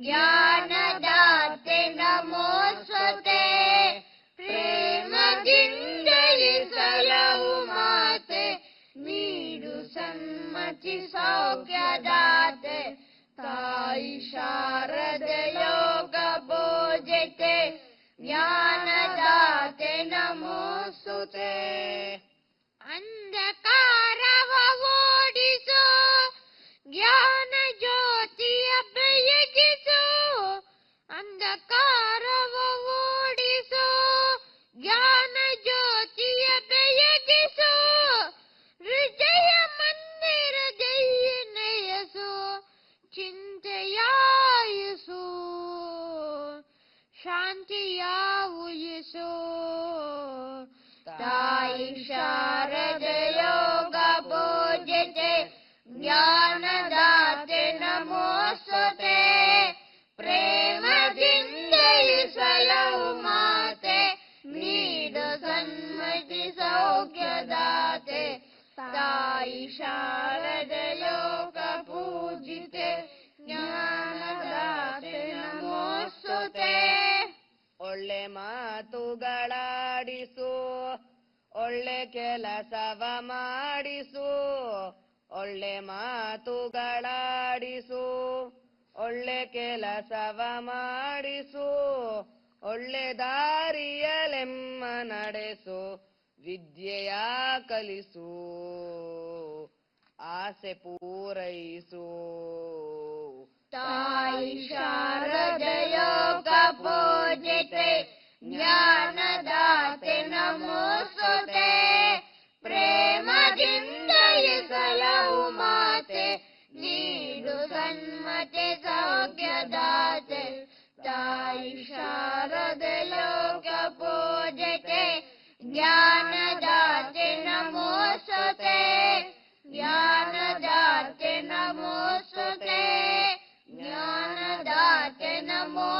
ज्ञानदाते दाते प्रेमजिन्दयि सलौ माते सौख्य दाते सौख्यदाते तायि शारदयोगभोजते ज्ञानदाते नमो सुते अन्धकार ुयसो तायि शारदयो ग भोजते ज्ञानदाते नमोसते प्रेमय सुल माते नीड सन्मति सौख्यदाते। तायि शारदयोग ಮಾತುಗಳಾಡಿಸು ಒಳ್ಳೆ ಕೆಲಸವ ಮಾಡಿಸು ಒಳ್ಳೆ ಮಾತುಗಳಾಡಿಸು ಒಳ್ಳೆ ಕೆಲಸವ ಮಾಡಿಸು ಒಳ್ಳೆ ದಾರಿಯಲೆಮ್ಮ ನಡೆಸು ವಿದ್ಯೆಯ ಕಲಿಸು ಆಸೆ ಪೂರೈಸು. ತಾಯಿ ಶಾರದ ಯೋಗ ज्ञानदाते दात नमो कलौ माते नीडु सन्मते सौख्यदाते तायि सुते ज्ञान जात नमो सुते ज्ञान दात नमो